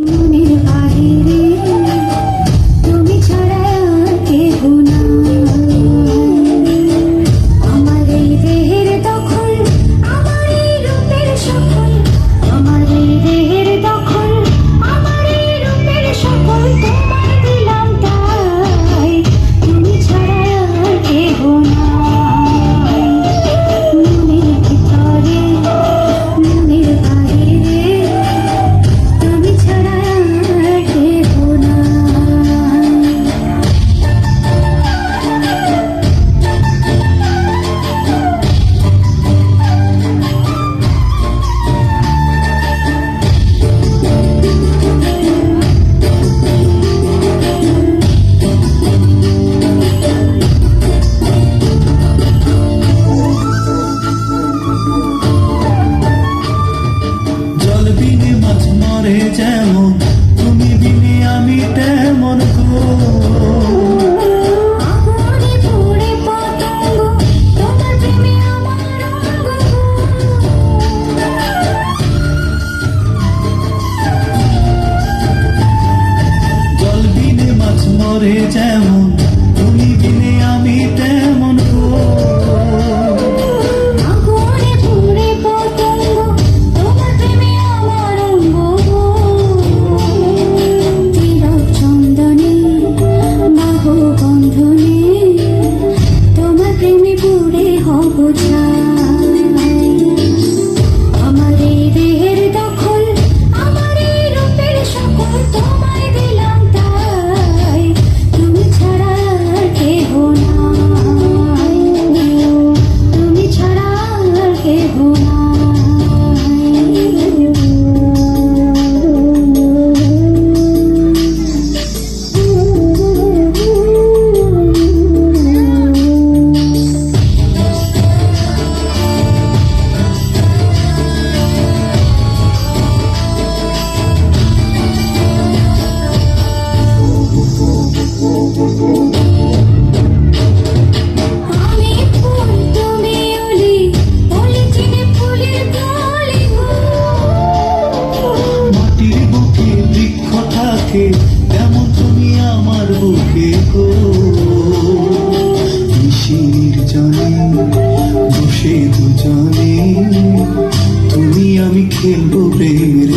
Música করে যেমন যেমন তুমি আমার বুকে গো। নিশির জানে বসে দুজনে তুমি আমি খেলব প্রেমের